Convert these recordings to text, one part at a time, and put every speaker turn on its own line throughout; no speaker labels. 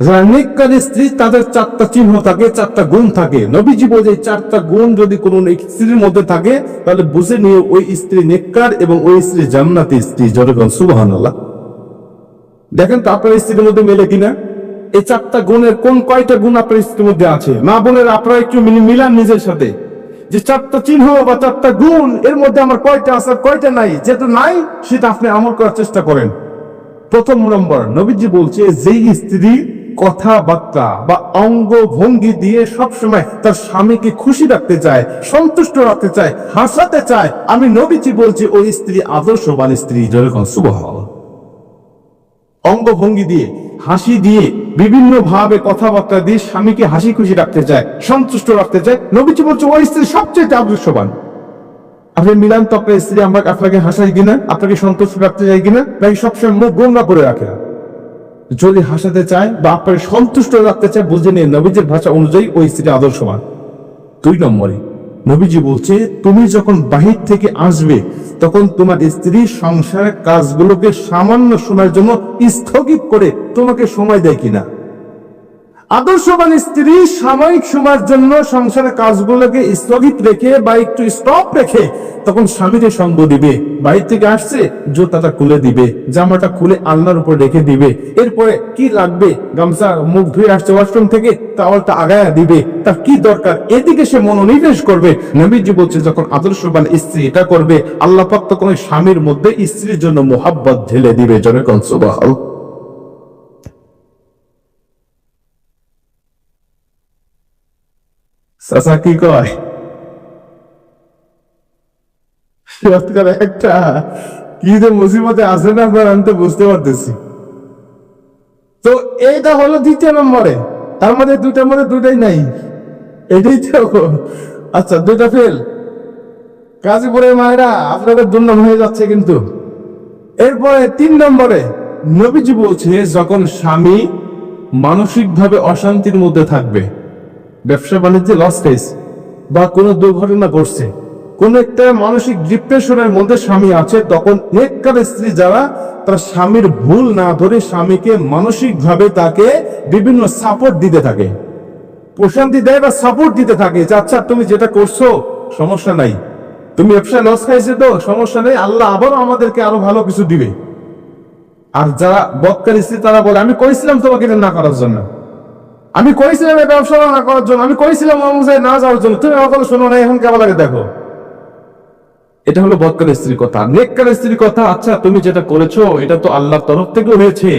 যারা স্ত্রী, তাদের চারটা চিহ্ন থাকে, চারটা গুণ থাকে। নবীজি বলে চারটা গুণ যদি কোন স্ত্রীর মধ্যে থাকে, তাহলে বুঝে নিয়ে ওই স্ত্রী নেককার এবং ওই স্ত্রী জান্নাতি স্ত্রী। জনগণ সুবাহান দেখেন তো আপনার স্ত্রীর মধ্যে মেলে কিনা? এই চারটা গুণের কোন কয়টা গুণ আপনার স্ত্রীর মধ্যে আছে? মা বোনের আপনারা একটু মিলি- মিলান নিজের সাথে। যে চারটা চিহ্ন বা চারটা গুণ, এর মধ্যে আমার কয়টা আছে কয়টা নাই? যেটা নাই, সেটা আপনি আমল করার চেষ্টা করেন। প্রথম নম্বর, নবীজি বলছে, যেই স্ত্রী কথাবার্তা বা অঙ্গ ভঙ্গি দিয়ে সবসময় তার স্বামীকে খুশি রাখতে চায়, সন্তুষ্ট রাখতে চায়, হাসাতে চায়। আমি নবীজি বলছি, ওই স্ত্রী আদর্শবান স্ত্রী, যেরকম শুভ অঙ্গভঙ্গি দিয়ে, হাসি দিয়ে বিভিন্ন ভাবে কথাবার্তা দিয়ে স্বামীকে হাসি খুশি রাখতে চায়, সন্তুষ্ট রাখতে চায়। নবীজি বলছে, ওই স্ত্রী সবচেয়ে আদর্শবান। আপনি মিলান তো আপনার স্ত্রী, আমরা আপনাকে হাসাই কিনা? আপনাকে সন্তুষ্ট রাখতে চাই কিনা? নাকি সবসময় মুখ গোমরা করে রাখে? যদি হাসাতে চায় বা আপনার সন্তুষ্ট রাখতে চায়, বুঝে নিয়ে নবীজির ভাষা অনুযায়ী ওই স্ত্রী আদর্শবান। দুই নম্বরে, নবীজি বলছে, তুমি যখন বাহির থেকে আসবে, তখন তোমার স্ত্রী সংসারের কাজগুলোকে সামান্য সময়ের জন্য স্থগিত করে তোমাকে সময় দেয় কিনা? আদর্শবান স্ত্রী সাময়িক সময়ের জন্য সংসারের কাজগুলোকে স্থগিত রেখে বা একটু স্টপ রেখে তখন স্বামীকে সঙ্গ দিবে। বাইরে থেকে আসছে, জুতাটা খুলে দিবে, জামাটা খুলে আলনার উপর রেখে দিবে। এরপরে কি লাগবে? গামছা, মুখ ধুয়ে আসছে ওয়াশরুম থেকে তাওয়ালটা আগায়া দিবে। তার কি দরকার? এদিকে সে মনোনিবেশ করবে। নবীজি বলছে, যখন আদর্শবান স্ত্রী এটা করবে, আল্লাহ পাক তখন স্বামীর মধ্যে স্ত্রীর জন্য মোহাব্বত ঢেলে দিবে। জনগণ সুবাহ চাচা কি কয় একটা, কি যে মুসিবতে আছে না আপনার, আমি তো বুঝতে পারতেছি। তো এইটা হলো দ্বিতীয় নম্বরে। তার মধ্যে দুটার মধ্যে দুটাই নাই। এটাই তো। আচ্ছা দুটা ফেল গাজীপুরের মায়েরা আপনাদের দুর্নাম হয়ে যাচ্ছে কিন্তু। এরপরে তিন নম্বরে, নবীজি বলছে, যখন স্বামী মানসিকভাবে অশান্তির মধ্যে থাকবে ব্যবসা বাণিজ্যে লস খাইছে বা কোনো দুর্ঘটনা ঘটছে। কোন একটা মানসিক ডিপ্রেশনের মধ্যে স্বামী আছে, তখন নেককার স্ত্রী যারা, তার স্বামীর ভুল না ধরে স্বামীকে মানসিক ভাবে তাকে বিভিন্ন সাপোর্ট দিতে থাকে। প্রশান্তি দেয় বা সাপোর্ট দিতে থাকে যে আচ্ছা তুমি যেটা করছ, সমস্যা নাই। তুমি ব্যবসায় লস খাইছে তো, সমস্যা নেই, আল্লাহ আবারও আমাদেরকে আরও ভালো কিছু দিবে। আর যারা বক্কার স্ত্রী, তারা বলে, আমি করেছিলাম তোমাকে এটা না করার জন্য। আমি করেছিলাম এই ব্যবসা না করার জন্য, আমি করেছিলাম অনুযায়ী না যাওয়ার জন্য। তুমি আমার কথা শোনো না, এখন কেমন লাগে দেখো? এটা হলো বৎকার স্ত্রীর কথা নেককার স্ত্রীর কথা আচ্ছা তুমি যেটা করেছ, এটা তো আল্লাহর তরফ থেকে হয়েছে।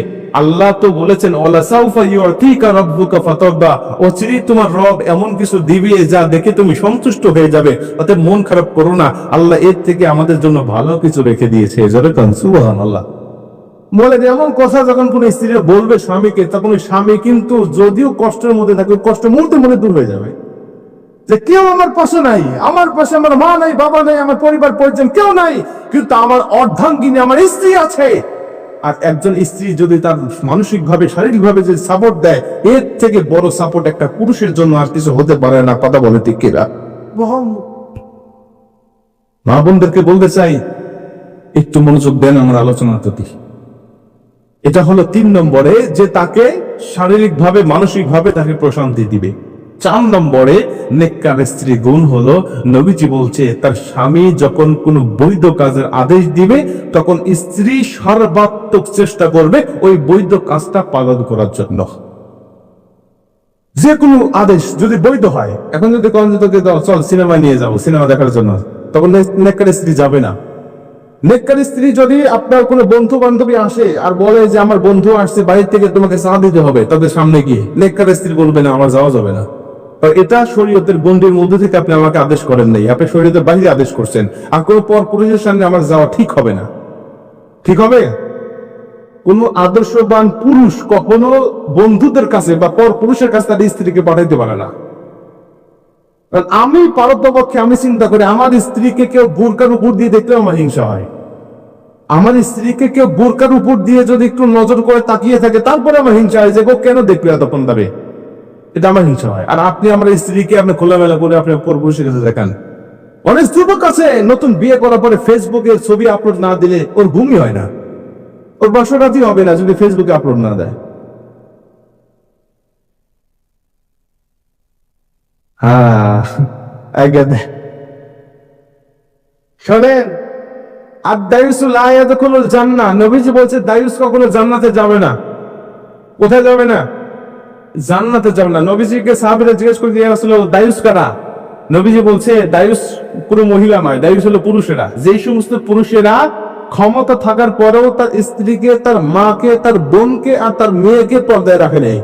আল্লাহ তো বলেছেন ওলা সাউফা ইউতিকা রাব্বুকা ফাতারদা। ও চিরি তোমার রব এমন কিছু দিবে যা দেখে তুমি সন্তুষ্ট হয়ে যাবে। অতএব মন খারাপ করো না, আল্লাহ এর থেকে আমাদের জন্য ভালো কিছু রেখে দিয়েছে। যেরকম সুবহানাল্লাহ। বলে যে এমন কথা যখন কোন স্ত্রী বলবে স্বামীকে তখন ওই স্বামী কিন্তু যদিও কষ্টের মধ্যে থাকে কষ্ট মুহূর্তে মনে দূর হয়ে যাবে। যে কেউ আমার পাশে নাই আমার পাশে আমার মা নাই বাবা নাই আমার পরিবার পরিজন কেউ নাই কিন্তু আমার অর্ধাঙ্গিনী আমার স্ত্রী আছে। আর একজন স্ত্রী যদি তার মানসিক ভাবে শারীরিক ভাবে যদি সাপোর্ট দেয় এর থেকে বড় সাপোর্ট একটা পুরুষের জন্য আর কিছু হতে পারে না কথা বলে ঠিক কিনা মা বোনদেরকে বলতে চাই একটু মনোযোগ দেন আমার আলোচনার প্রতি। এটা হলো তিন নম্বরে যে তাকে শারীরিক ভাবে মানসিক ভাবে তাকে প্রশান্তি দিবে। চার নম্বরে নেককার স্ত্রী গুণ হলো, নবীজি বলছে, তার স্বামী যখন কোন বৈধ কাজের আদেশ দিবে, তখন স্ত্রী সর্বাত্মক চেষ্টা করবে ওই বৈধ কাজটা পালন করার জন্য। যে কোনো আদেশ যদি বৈধ হয়, এখন যদি কোন চল সিনেমা নিয়ে যাব, সিনেমা দেখার জন্য, তখন নেককার স্ত্রী যাবে না। নেককার স্ত্রী যদি আপনার কোনো বন্ধু বান্ধবী আসে আর বলে যে আমার বন্ধু আসছে বাইরে থেকে তোমাকে চা দিতে হবে, তাদের সামনে গিয়ে নেককার স্ত্রী বলবে, না, আমার যাওয়া যাবে না। এটা শরীয়তের গন্ডির মধ্যে থেকে আপনি আমাকে আদেশ করেন নাই। আপনি শরীয়তের বাইরে আদেশ করছেন। আর কোনো পর পুরুষের সামনে আমার যাওয়া ঠিক হবে না। ঠিক হবে? কোন আদর্শবান পুরুষ কখনো বন্ধুদের কাছে বা পর পুরুষের কাছে তার স্ত্রীকে পাঠাইতে পারে না। আমি পারতপক্ষে আমি চিন্তা করি, আমার স্ত্রীকে কেউ বোরকার উপর দিয়ে দেখলেও আমার হিংসা হয়। আমার স্ত্রীকে কেউ বোরকার উপর দিয়ে যদি একটু নজর করে তাকিয়ে থাকে, তারপরে আমার হিংসা হয় যে কেন দেখবে এতক্ষণ দাবে এটা আমার হিংসা হয়। আর আপনি আমার স্ত্রীকে আপনি খোলামেলা করে আপনি বসে গেছে দেখান। অনেক যুবক আছে, নতুন বিয়ে করার পরে ফেসবুকে ছবি আপলোড না দিলে ওর ঘুমই হয় না। ওর বাসরাতি হবে না যদি ফেসবুকে আপলোড না দেয়। হ্যাঁ শোনেন আর আয়াত কোনো জান্না নবীজি বলছে, দায়ুস কখনো জান্নাতে যাবে না। কোথায় যাবে না? জান্নাতে যাবে না। নবীজিকে সাহাবিরা জিজ্ঞেস করে দিয়ে আসলে, দায়ুস কারা? নবীজি বলছে, দায়ুস কোনো মহিলা নয়, দায়ুস হলো পুরুষেরা। যেই সমস্ত পুরুষেরা ক্ষমতা থাকার পরেও তার স্ত্রীকে, তার মাকে, তার বোনকে আর তার মেয়েকে পর্দায় রাখে নেই।